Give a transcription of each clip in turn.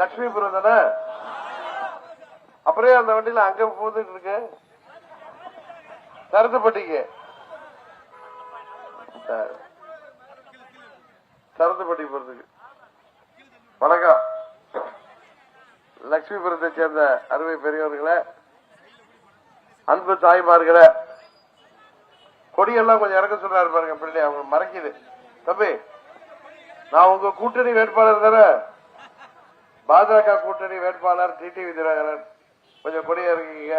லட்சுமிபுரம் தானே? அப்புறம் அந்த வண்டியில அங்க போதுட்டு இருக்கு. சரத்துப்பட்டிக்கு. சரத்துப்பட்டி போறதுக்கு. வணக்கம். லட்சுமிபுரத்தை சேர்ந்த அருமை பெரியவர்களே அன்பு தாய்மார்களே கொடியெல்லாம் கொஞ்சம் இறக்க சொல்றாரு பாருங்க பிள்ளை அவங்க மறைக்குது. தம்பி நான் உங்க கூட்டணி வேட்பாளர் தானே? பாஜக கூட்டணி வேட்பாளர் டிடிவி தினகரன் கொஞ்சம் கொடி இறங்கிங்க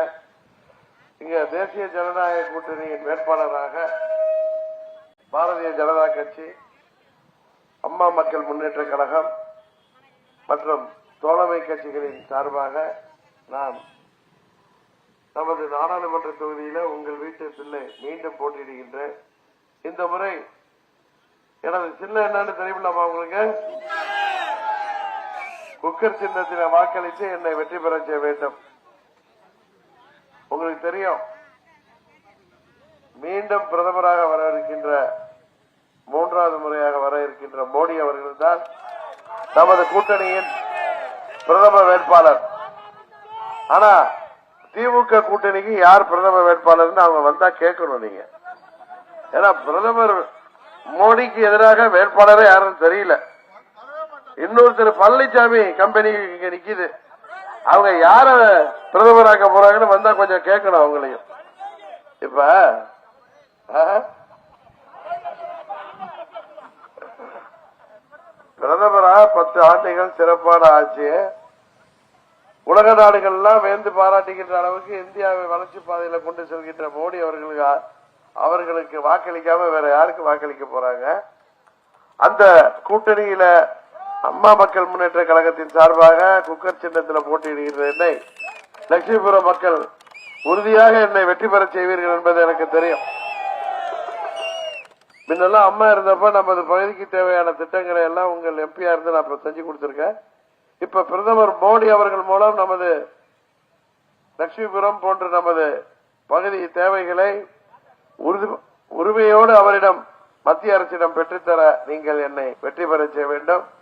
இங்க தேசிய ஜனநாயக கூட்டணியின் வேட்பாளராக பாரதிய ஜனதா கட்சி அம்மா மக்கள் முன்னேற்ற கழகம் மற்றும் தோழமை கட்சிகளின் சார்பாக நான் நமது நாடாளுமன்ற தொகுதியில உங்கள் வீட்டு சில்லை மீண்டும் போட்டியிடுகின்றேன். இந்த முறை எனது சில்லை என்னன்னு தெரியுமில்லாமா உங்களுக்கு? குக்கர் சின்னத்தில வாக்களித்து என்னை வெற்றி பெற செய்ய வேண்டும். உங்களுக்கு தெரியும் மீண்டும் பிரதமராக வர இருக்கின்ற மூன்றாவது முறையாக வர இருக்கின்ற மோடி அவர்கள் தான் நமது கூட்டணியின் பிரதம வேட்பாளர். ஆனா திமுக கூட்டணிக்கு யார் பிரதம வேட்பாளர்னு அவங்க வந்தா கேட்கணும் நீங்க. ஏன்னா பிரதமர் மோடிக்கு எதிராக வேட்பாளரே யாரும் தெரியல. இன்னொருத்தர் பழனிசாமி கம்பெனி இங்க நிக்குது. அவங்க யார பிரதமராக்க போறாங்கன்னு வந்தா கொஞ்சம் கேட்கணும் அவங்களையும். இப்ப பிரதமரா பத்து ஆண்டுகள் சிறப்பான ஆட்சி. உலக நாடுகள்லாம் வேந்து பாராட்டுகின்ற அளவுக்கு இந்தியாவை வளர்ச்சி பாதையில கொண்டு செல்கின்ற மோடி அவர்களுக்கு அவர்களுக்கு வாக்களிக்காம வேற யாருக்கு வாக்களிக்க போறாங்க? அந்த கூட்டணியில அம்மா மக்கள் முன்னேற்ற கழகத்தின் சார்பாக குக்கர் சின்னத்தில் போட்டியிடுகின்ற என்னை லட்சுமிபுரம் மக்கள் உறுதியாக என்னை வெற்றி பெற செய்வீர்கள் என்பது எனக்கு தெரியும். முன்னெல்லாம் அம்மா இருந்தப்ப நமது பகுதிக்கு தேவையான திட்டங்களை எல்லாம் உங்கள் எம்பியா இருந்து நான் இப்ப செஞ்சு கொடுத்திருக்கேன். இப்ப பிரதமர் மோடி அவர்கள் மூலம் நமது லட்சுமிபுரம் போன்ற நமது பகுதி தேவைகளை உறுதி- உரிமையோடு அவரிடம் மத்திய அரசிடம் பெற்றுத்தர நீங்கள் என்னை வெற்றி பெற செய்ய வேண்டும்.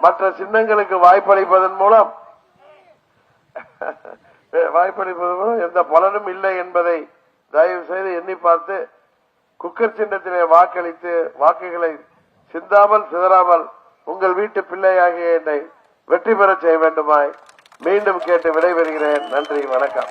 மற்ற சின்னங்களுக்கு வாய்ப்பளிப்பதன் மூலம். வாய்ப்பளிப்பதன் மூலம் எந்த பலனும் இல்லை என்பதை தயவு செய்து எண்ணி பார்த்து குக்கர் சின்னத்திலே வாக்களித்து வாக்குகளை சிந்தாமல் சிதறாமல் உங்கள் வீட்டு பிள்ளையாகிய என்னை வெற்றி பெற செய்ய வேண்டுமாய் மீண்டும் கேட்டு விடைபெறுகிறேன். நன்றி வணக்கம்.